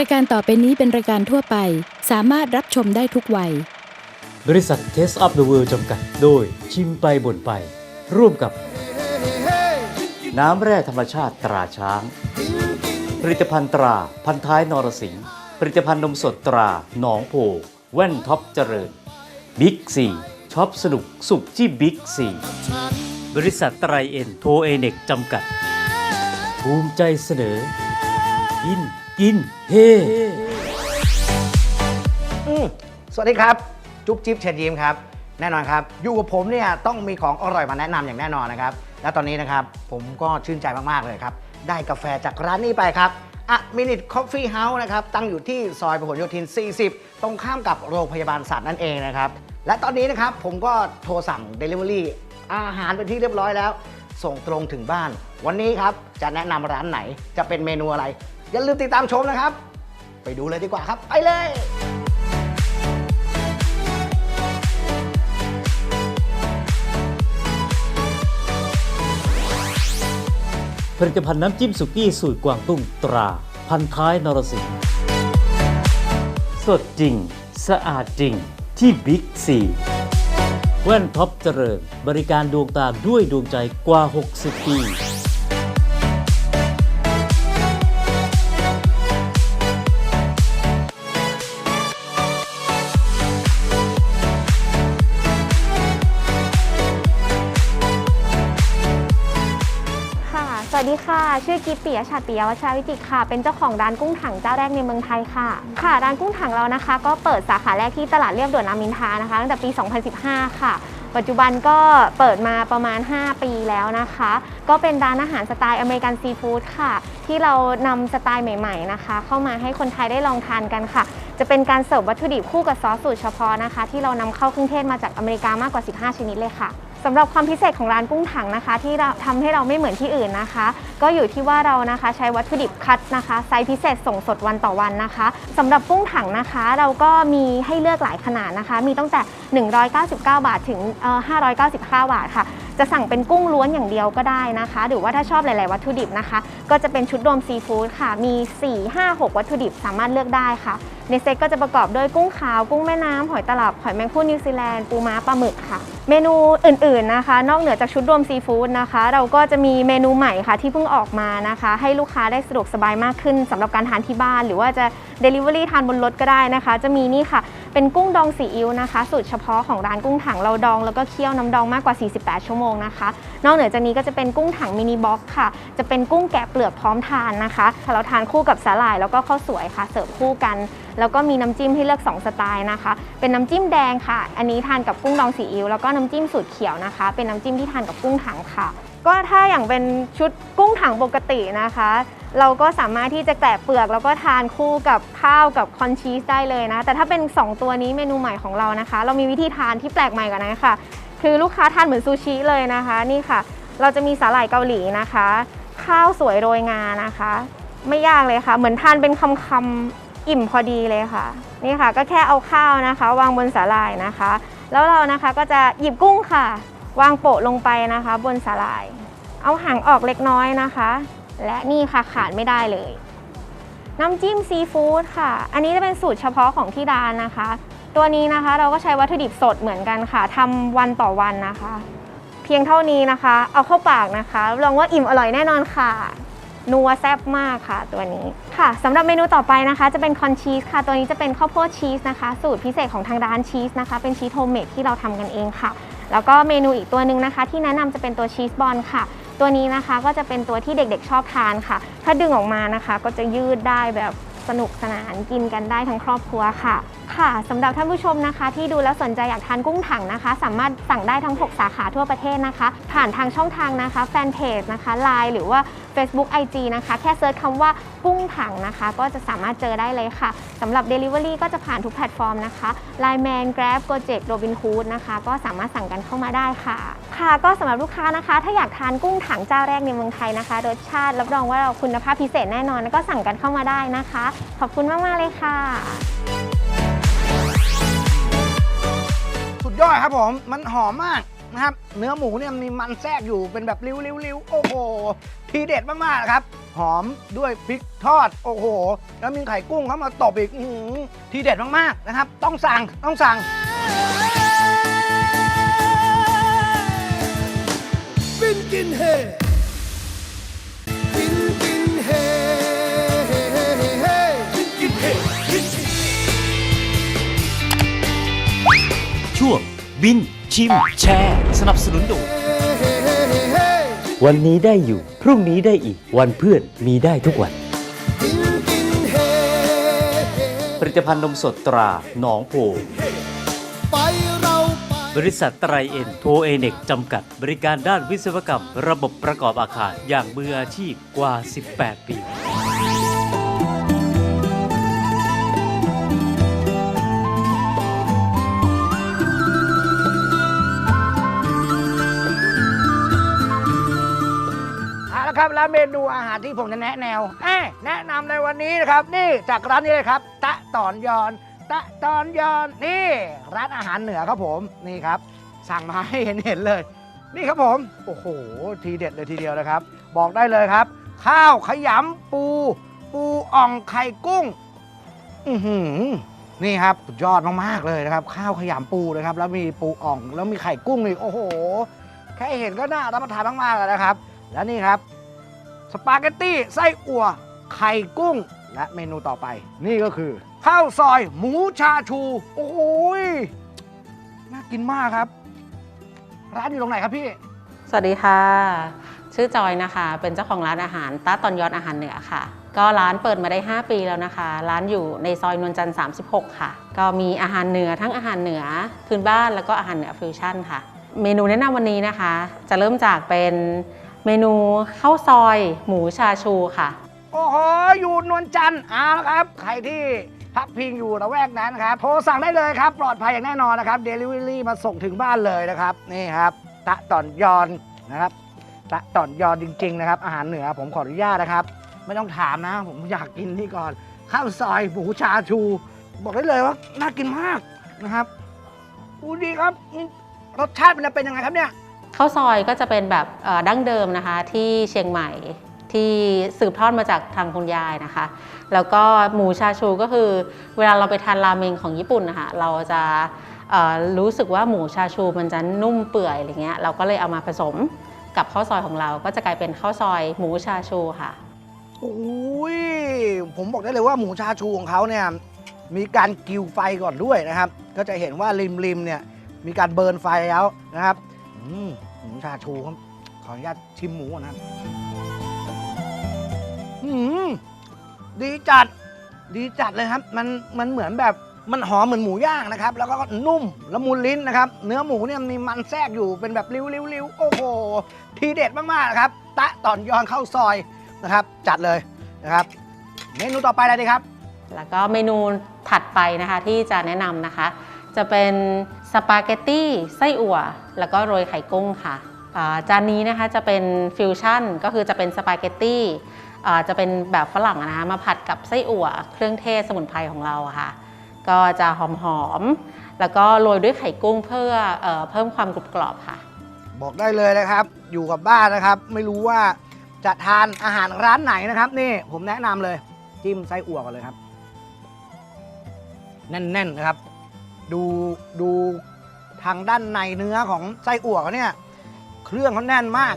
รายการต่อไปนี้เป็นรายการทั่วไป สามารถรับชมได้ทุกวัย บริษัท t a s t of the World จำกัด โดยชิมไปบ่นไป ร่วมกับ น้ำแร่ธรรมชาติตราช้าง ผลิตภัณฑ์ตราพันท้ายนรสิงห์ผลิตภัณฑ์นมสดตราหนองโพแว่นท็อปเจริญบิ๊กซีช็อปสนุกสุขที่บิ๊กซีบริษัทไตรเอ็นโทเอเน็กจำกัด ภูมิใจเสนอกิน กินเฮสวัสดีครับ จุ๊บจิ๊บเชิญยิ้มครับ แน่นอนครับ อยู่กับผมเนี่ยต้องมีของอร่อยมาแนะนำอย่างแน่นอนนะครับ และตอนนี้นะครับผมก็ชื่นใจมาก ๆ เลยครับ ได้กาแฟจากร้านนี้ไปครับอะมินิ c o ฟฟี่เฮาส์นะครับ ตั้งอยู่ที่ซอยพหลโยธิน 40 ตรงข้ามกับโรงพยาบาลสัตว์นั่นเองนะครับ และตอนนี้นะครับผมก็โทรสั่ง Delivery อาหารเป็นที่เรียบร้อยแล้ว ส่งตรงถึงบ้าน วันนี้ครับจะแนะนำร้านไหนจะเป็นเมนูอะไร อย่าลืมติดตามชมนะครับ ไปดูเลยดีกว่าครับ ไปเลยผลิตภัณฑ์น้ำจิ้มสุกี้สูตรกวางตุ้งตรา พันท้ายนรสิงห์สดจริง สะอาดจริงที่บิ๊กซีแว่นท็อปเจริญ บริการดวงตาด้วยดวงใจกว่า 60 ปี ค่ะ ชื่อกิฟต์ปิยะชัดปิยวัชราวิจิตรค่ะ เป็นเจ้าของร้านกุ้งถังเจ้าแรกในเมืองไทยค่ะ ค่ะ ร้านกุ้งถังเรานะคะ ก็เปิดสาขาแรกที่ตลาดเรียบด่วนรามอินทรานะคะ ตั้งแต่ปี 2015 ค่ะ ปัจจุบันก็เปิดมาประมาณ 5 ปีแล้วนะคะ ก็เป็นร้านอาหารสไตล์อเมริกันซีฟู้ดค่ะ ที่เรานำสไตล์ใหม่ๆนะคะ เข้ามาให้คนไทยได้ลองทานกันค่ะ จะเป็นการเสิร์ฟวัตถุดิบคู่กับซอสสูตรเฉพาะนะคะ ที่เรานำเข้าเครื่องเทศมาจากอเมริกามากกว่า 15 ชนิดเลยค่ะ สำหรับความพิเศษของร้านกุ้งถังนะคะ ที่เราทำให้เราไม่เหมือนที่อื่นนะคะ ก็อยู่ที่ว่าเรานะคะใช้วัตถุดิบคัดนะคะไซส์พิเศษส่งสดวันต่อวันนะคะสำหรับกุ้งถังนะคะ เราก็มีให้เลือกหลายขนาดนะคะ มีตั้งแต่ 199 บาทถึงเอ่อ599บาทค่ะ จะสั่งเป็นกุ้งล้วนอย่างเดียวก็ได้นะคะ หรือว่าถ้าชอบหลาย ๆ วัตถุดิบนะคะ ก็จะเป็นชุดรวมซีฟู้ดค่ะ มี 4 5 6 วัตถุดิบสามารถเลือกได้ค่ะในเซตก็จะประกอบด้วยกุ้งขาว กุ้งแม่น้ำหอยตลับหอยแมงผู้นิวซีแลนด์ปูม้าปลาหมึกค่ะ เมนูอื่นๆนะคะ นอกเหนือจากชุดรวมซีฟู้ดนะคะ เราก็จะมีเมนูใหม่ค่ะที่เพิ่งออกมานะคะ ให้ลูกค้าได้สะดวกสบายมากขึ้นสำหรับการทานที่บ้าน หรือว่าจะ Delivery ทานบนรถก็ได้นะคะ จะมีนี่ค่ะ เป็นกุ้งดองซีอิ๊วนะคะ สูตรเฉพาะของร้านกุ้งถังเราดอง แล้วก็เคี่ยวน้ำดองมากกว่า 48 ชั่วโมงนะคะ นอกเหนือจากนี้ก็จะเป็นกุ้งถังมินิบ็อกซ์ค่ะ จะเป็นกุ้งแกะเปลือกพร้อมทานนะคะเราทานคู่กับสาหร่ายแล้วก็ข้าวสวยค่ะ เสิร์ฟคู่กันแล้วก็มีน้ำจิ้มให้เลือก 2 สไตล์นะคะ เป็นน้ำจิ้มแดงค่ะ อันนี้ทานกับกุ้งดองซีอิ๊วแล้วก็น้ำจิ้มสูตรเขียวนะคะ เป็นน้ำจิ้มที่ทานกับกุ้งถังค่ะ ก็ถ้าอย่างเป็นชุดกุ้งถังปกตินะคะ เราก็สามารถที่จะแกะเปลือก แล้วก็ทานคู่กับข้าวกับคอนชีสได้เลยนะ แต่ถ้าเป็น 2 ตัวนี้เมนูใหม่ของเรานะคะ เรามีวิธีทานที่แปลกใหม่กว่านั้นค่ะ คือลูกค้าทานเหมือนซูชิเลยนะคะ นี่ค่ะ เราจะมีสาหร่ายเกาหลีนะคะ ข้าวสวยโรยงานะคะ ไม่ยากเลยค่ะ เหมือนทานเป็นคำๆอิ่มพอดีเลยค่ะ นี่ค่ะก็แค่เอาข้าวนะคะ วางบนสาหร่ายนะคะ แล้วเรานะคะก็จะหยิบกุ้งค่ะ วางโปะลงไปนะคะ บนสาหร่าย เอาหางออกเล็กน้อยนะคะ และนี่ค่ะขาดไม่ได้เลย น้ำจิ้มซีฟู้ดค่ะ อันนี้จะเป็นสูตรเฉพาะของที่ร้านนะคะ ตัวนี้นะคะเราก็ใช้วัตถุดิบสดเหมือนกันค่ะทำวันต่อวันนะคะ เพียงเท่านี้นะคะ เอาเข้าปากนะคะรับรองว่าอิ่มอร่อยแน่นอนค่ะ นัวแซ่บมากค่ะตัวนี้ค่ะสำหรับเมนูต่อไปนะคะ จะเป็นคอนชีสค่ะ ตัวนี้จะเป็นข้าวโพดชีสนะคะ สูตรพิเศษของทางร้านชีสนะคะ เป็นชีสโฮมเมดที่เราทำกันเองค่ะ แล้วก็เมนูอีกตัวหนึ่งนะคะ ที่แนะนำจะเป็นตัวชีสบอลค่ะ ตัวนี้นะคะก็จะเป็นตัวที่เด็กๆชอบทานค่ะ ถ้าดึงออกมานะคะ ก็จะยืดได้แบบสนุกสนานกินกันได้ทั้งครอบครัวค่ะ ค่ะสำหรับท่านผู้ชมนะคะ ที่ดูแล้วสนใจอยากทานกุ้งถังนะคะ สามารถสั่งได้ทั้ง 6 สาขาทั่วประเทศนะคะ ผ่านทางช่องทางนะคะแฟนเพจนะคะ Line หรือว่า Facebook IG นะคะ แค่เซิร์ชคำว่ากุ้งถังนะคะ ก็จะสามารถเจอได้เลยค่ะสำหรับ Delivery ก็จะผ่านทุกแพลตฟอร์มนะคะ Line Man Grab Gojek Robinhood นะคะ ก็สามารถสั่งกันเข้ามาได้ค่ะ ค่ะ ก็สำหรับลูกค้านะคะ ถ้าอยากทานกุ้งถังเจ้าแรกในเมืองไทยนะคะรสชาติรับรองว่าเราคุณภาพพิเศษแน่นอนแล้วก็สั่งกันเข้ามาได้นะคะ ขอบคุณมากๆเลยค่ะสุดยอดครับผม มันหอมมาก นะครับ เนื้อหมูเนี่ยมีมันแทรกอยู่เป็นแบบริ้วๆๆ โอ้โห ทีเด็ดมากๆครับ หอมด้วยพริกทอด โอ้โห แล้วมีไข่กุ้งเข้ามาตบอีกอื้อหือทีเด็ดมากๆนะครับ ต้องสั่งต้องสั่งบินกินเฮบินกินเฮบินกินเฮบินกิน ช่วงบิน ชิม แชร์ สนับสนุนโดยเฮวันนี้ได้อยู่ พรุ่งนี้ได้อีก วันเพื่อนมีได้ทุกวันบินกินเฮผลิตภัณฑ์นมสดตราหนองโพไปเราไปบริษัทไตรเอ็นโทเอเน็กจำกัด บริการด้านวิศวกรรม ระบบประกอบอาคารอย่างมืออาชีพกว่า 18 ปี เอาละครับแล้วเมนูอาหารที่ผมจะแนะแนวเอ้ยแนะนำในวันนี้นะครับ นี่จากร้านนี้เลยครับ ตะตอนยอน ตะตอนยอนนี่ ร้านอาหารเหนือครับผมนี่ครับ สั่งมาให้เห็นเห็นเลย นี่ครับผมโอ้โหทีเด็ดเลยทีเดียวนะครับ บอกได้เลยครับ ข้าวขยำปู ปูอ่องไข่กุ้ง อือหือนี่ครับสุดยอดมากๆเลยนะครับ ข้าวขยำปูนะครับ แล้วมีปูอ่องแล้วมีไข่กุ้งอีกโอ้โห แค่เห็นก็น่ารับประทานมากๆแล้วนะครับ และนี่ครับ ปาเกตตี้ไส้อั่วไข่กุ้ง และเมนูต่อไป นี่ก็คือ ข้าวซอยหมูชาชู โอ้โหยน่ากินมากครับ ร้านอยู่ตรงไหนครับพี่ สวัสดีค่ะ ชื่อจอยนะคะ เป็นเจ้าของร้านอาหารต้าตอนยอดอาหารเหนือค่ะ ก็ร้านเปิดมาได้ 5 ปีแล้วนะคะ ร้านอยู่ในซอยนวลจันทร์36 ค่ะ ก็มีอาหารเหนือทั้งอาหารเหนือพื้นบ้านแล้วก็อาหารเหนือฟิวชั่นค่ะ เมนูแนะนำวันนี้นะคะ จะเริ่มจากเป็น เมนูข้าวซอยหมูชาชูค่ะ โอ้โห อยู่นวลจันทร์เอาละครับ ใครที่พักพิงอยู่ระแวกนั้นครับ โทรสั่งได้เลยครับ ปลอดภัยอย่างแน่นอนนะครับเดลิเวอรี่มาส่งถึงบ้านเลยนะครับ นี่ครับ ตะต่อนยอนนะครับ ตะต่อนยอนจริง ๆ นะครับ อาหารเหนือผมขออนุญาตนะครับ ไม่ต้องถามนะ ผมอยากกินนี่ก่อน ข้าวซอยหมูชาชู บอกได้เลยว่าน่ากินมากนะครับอูดีครับนี่รสชาติมันจะเป็นยังไงครับเนี่ย ข้าวซอยก็จะเป็นแบบดั้งเดิมนะคะที่เชียงใหม่ที่สืบทอดมาจากทางคุณยายนะคะ แล้วก็หมูชาชูก็คือเวลาเราไปทานราเมงของญี่ปุ่นนะคะเราจะรู้สึกว่าหมูชาชูมันจะนุ่มเปื่อยอะไรเงี้ยเราก็เลยเอามาผสมกับข้าวซอยของเราก็จะกลายเป็นข้าวซอยหมูชาชูค่ะโอ้ยผมบอกได้เลยว่าหมูชาชูของเขาเนี่ยมีการกิวไฟก่อนด้วยนะครับ ก็จะเห็นว่าริมริมๆเนี่ยมีการเบิร์นไฟแล้วนะครับ อืม หมูชาชูครับ ขออนุญาตชิมหมูก่อนนะครับอืมดีจัด ดีจัดเลยครับ มันมันเหมือนแบบมันหอมเหมือนหมูย่างนะครับ แล้วก็นุ่มละมุนลิ้นนะครับ เนื้อหมูเนี่ยมีมันแทรกอยู่เป็นแบบริ้วๆๆโอ้โห ทีเด็ดมากๆนะครับ ตะตอนยอนเข้าซอยนะครับ จัดเลยนะครับ เมนูต่อไปอะไรดีครับ แล้วก็เมนูถัดไปนะคะที่จะแนะนำนะคะ จะเป็นสปาเกตตี้ไส้อั่ว แล้วก็โรยไข่กุ้งค่ะจานนี้นะคะจะเป็นฟิวชั่นก็คือจะเป็นสปาเกตตี้จะเป็นแบบฝรั่งนะคะมาผัดกับไส้อั่ว เครื่องเทศสมุนไพรของเราค่ะ ก็จะหอมๆแล้วก็โรยด้วยไข่กุ้งเพื่อเออเพิ่มความกรุบกรอบค่ะ บอกได้เลยนะครับ อยู่กับบ้านนะครับ ไม่รู้ว่าจะทานอาหารร้านไหนนะครับ นี่ผมแนะนำเลย จิ้มไส้อั่วก่อนเลยครับ แน่นๆนะครับ ดูดูทางด้านในเนื้อของไส้อั่วเขาเนี่ย เครื่องเขาแน่นมาก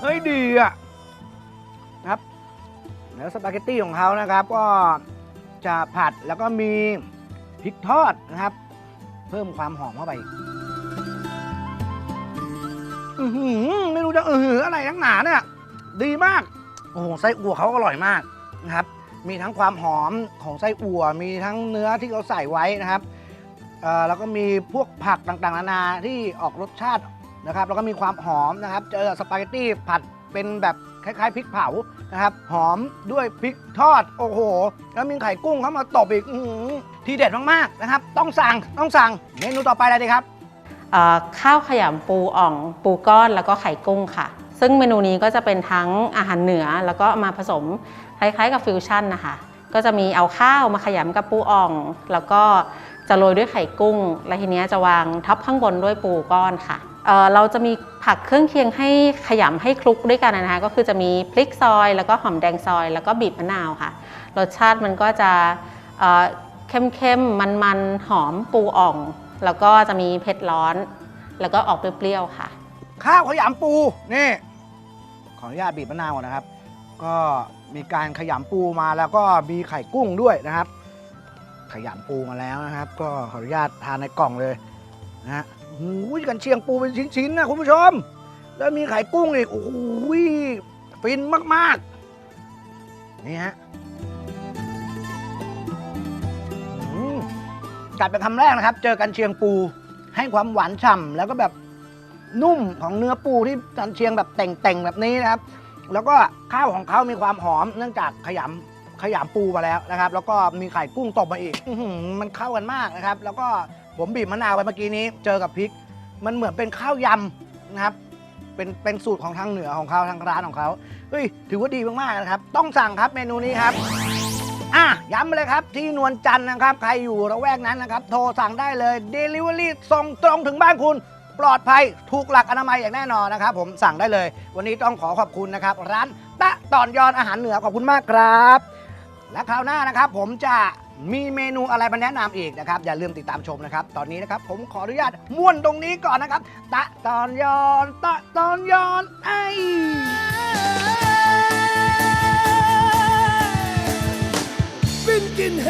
เฮ้ยดีอะนะครับแล้วสปาเกตตี้ของเขานะครับ ก็จะผัดแล้วก็มีพริกทอดนะครับ เพิ่มความหอมเข้าไปอือหือไม่รู้จะอือหืออะไรนักหนาเนี่ย ดีมาก โอ้โหไส้อั่วเขาอร่อยมากนะครับ มีทั้งความหอมของไส้อั่ว มีทั้งเนื้อที่เขาใส่ไว้นะครับเอ่อแล้วก็มีพวกผักต่างๆนานาที่ออกรสชาตินะครับ แล้วก็มีความหอมนะครับ เจอสปาเกตตี้ผัดเป็นแบบคล้ายๆพริกเผานะครับ หอมด้วยพริกทอด โอ้โห แล้วมีไข่กุ้งเข้ามาตบอีกอทีเด็ดมากๆนะครับ ต้องสั่ง ต้องสั่ง เมนูต่อไปอะไรดีครับ ข้าวขยำปูอ่อง ปูก้อน แล้วก็ไข่กุ้งค่ะ ซึ่งเมนูนี้ก็จะเป็นทั้งอาหารเหนือ แล้วก็มาผสม คล้ายๆกับฟิวชั่นนะคะก็จะมีเอาข้าวมาขยำกับปูอ่อง แล้วก็จะโรยด้วยไข่กุ้ง แล้วทีเนี้ยจะวางทับข้างบนด้วยปูก้อนค่ะเเราจะมีผักเครื่องเคียงให้ขยำให้คลุกด้วยกันนะคะ ก็คือจะมีพริกซอย แล้วก็หอมแดงซอย แล้วก็บีบมะนาวค่ะ รสชาติมันก็จะเอ่อเข้มๆ มันๆ หอมปูอ่อง แล้วก็จะมีเผ็ดร้อน แล้วก็ออกเปรี้ยวๆ ค่ะ ข้าวขยำปู นี่ ขออนุญาตบีบมะนาวก่อนนะครับ ก็มีการขยำปูมาแล้วก็มีไข่กุ้งด้วยนะครับ ขยำปูมาแล้วนะครับ ก็ขออนุญาตทานในกล่องเลยนะฮะโอ้โหกันเชียงปูเป็นชิ้นๆนะคุณผู้ชม แล้วมีไข่กุ้งอีกโอ้โหฟินมากๆนี่ฮะอืมกัดเป็นคำแรกนะครับ เจอกันเชียงปูให้ความหวานฉ่ำแล้วก็แบบนุ่มของเนื้อปูที่กันเชียงแบบเต่งๆแบบนี้นะครับ แล้วก็ข้าวของเขามีความหอมเนื่องจากขยำขยำปูมาแล้วนะครับ แล้วก็มีไข่กุ้งตบมาอีกอื้อหือมันเข้ากันมากนะครับ แล้วก็ผมบีบมะนาวไปเมื่อกี้นี้ เจอกับพริก มันเหมือนเป็นข้าวยำนะครับ เป็นเป็นสูตรของทางเหนือของเขาทางร้านของเขาเฮ้ยถือว่าดีมากๆนะครับ ต้องสั่งครับเมนูนี้ครับ อะย้ำไปเลยครับที่นวลจันทร์นะครับ ใครอยู่ระแวกนั้นนะครับ โทรสั่งได้เลย Delivery ส่งตรงถึงบ้านคุณ ปลอดภัยถูกหลักอนามัยอย่างแน่นอนนะครับ ผมสั่งได้เลย วันนี้ต้องขอขอบคุณนะครับ ร้านตะตอนยอนอาหารเหนือขอบคุณมากครับ และคราวหน้านะครับ ผมจะมีเมนูอะไรมาแนะนำอีกนะครับ อย่าลืมติดตามชมนะครับ ตอนนี้นะครับ ผมขออนุญาตม่วนตรงนี้ก่อนนะครับ ตะตอนยอนตะตอนยอนไอฟินกินเฮ